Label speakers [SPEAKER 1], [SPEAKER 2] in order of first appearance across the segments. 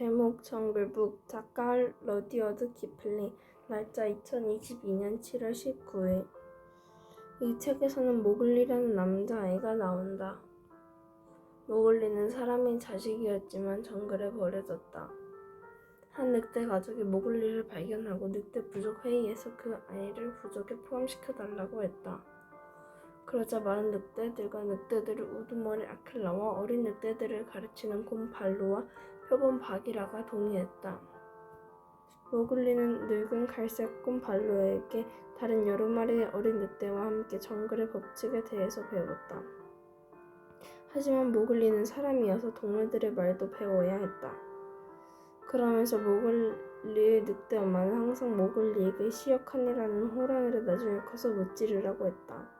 [SPEAKER 1] 제목 정글북 작가 러디어드 키플링 날짜 2022년 7월 19일 이 책에서는 모글리라는 남자아이가 나온다. 모글리는 사람인 자식이었지만 정글에 버려졌다. 한 늑대 가족이 모글리를 발견하고 늑대 부족 회의에서 그 아이를 부족에 포함시켜 달라고 했다. 그러자 많은 늑대들과 늑대들을 우두머리 아킬라와 어린 늑대들을 가르치는 곰 발로와 표본 바기라가 동의했다. 모글리는 늙은 갈색 곰 발로에게 다른 여러 마리의 어린 늑대와 함께 정글의 법칙에 대해서 배웠다. 하지만 모글리는 사람이어서 동물들의 말도 배워야 했다. 그러면서 모글리의 늑대 엄마는 항상 모글리에게 시어칸이라는 호랑이를 나중에 커서 무찌르라고 했다.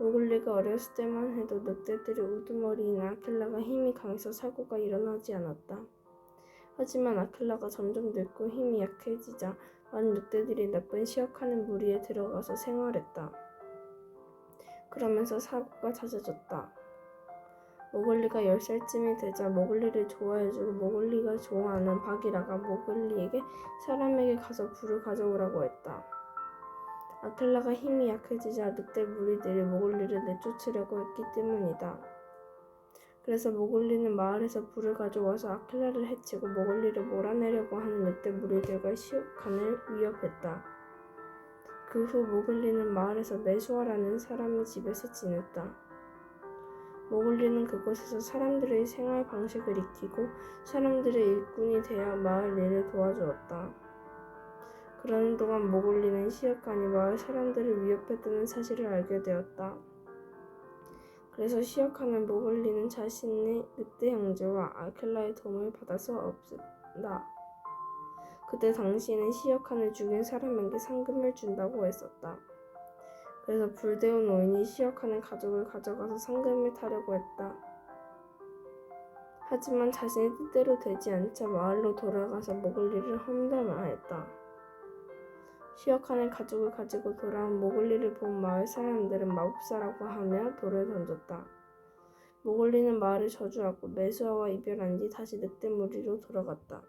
[SPEAKER 1] 모글리가 어렸을 때만 해도 늑대들이 우두머리인 아킬라가 힘이 강해서 사고가 일어나지 않았다. 하지만 아킬라가 점점 늙고 힘이 약해지자 많은 늑대들이 나쁜 시어카는 무리에 들어가서 생활했다. 그러면서 사고가 잦아졌다. 모글리가 10살쯤이 되자 모글리를 좋아해주고 모글리가 좋아하는 바기라가 모글리에게 사람에게 가서 불을 가져오라고 했다. 아킬라가 힘이 약해지자 늑대 무리들이 모글리를 내쫓으려고 했기 때문이다. 그래서 모글리는 마을에서 불을 가져와서 아킬라를 해치고 모글리를 몰아내려고 하는 늑대 무리들과 시오칸을 위협했다. 그 후 모글리는 마을에서 메수아라는 사람의 집에서 지냈다. 모글리는 그곳에서 사람들의 생활 방식을 익히고 사람들의 일꾼이 되어 마을 일을 도와주었다. 그러는 동안 모글리는 시어칸이 마을 사람들을 위협했다는 사실을 알게 되었다. 그래서 시어칸은 모글리는 자신의 늑대 형제와 아킬라의 도움을 받아서 없앤다. 그때 당시에는 시어칸을 죽인 사람에게 상금을 준다고 했었다. 그래서 불대운 노인이 시어칸의 가족을 가져가서 상금을 타려고 했다. 하지만 자신의 뜻대로 되지 않자 마을로 돌아가서 모글리를 험담하였다. 시어칸의 가족을 가지고 돌아온 모글리를 본 마을 사람들은 마법사라고 하며 돌을 던졌다. 모글리는 마을을 저주하고 메수아와 이별한 뒤 다시 늑대 무리로 돌아갔다.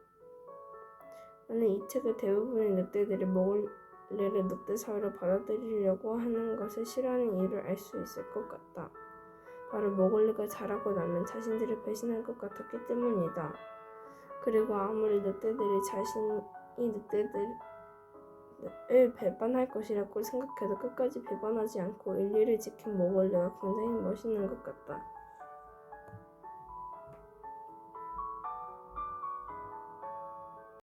[SPEAKER 1] 나는 이 책의 대부분의 늑대들이 모글리를 늑대 사회로 받아들이려고 하는 것을 싫어하는 이유를 알 수 있을 것 같다. 바로 모글리가 자라고 나면 자신들을 배신할 것 같았기 때문이다. 그리고 아무리 늑대들이 자신이 늑대들 을 배반할 것이라고 생각해도 끝까지 배반하지 않고 인류를 지킨 모글리가 굉장히 멋있는 것 같다.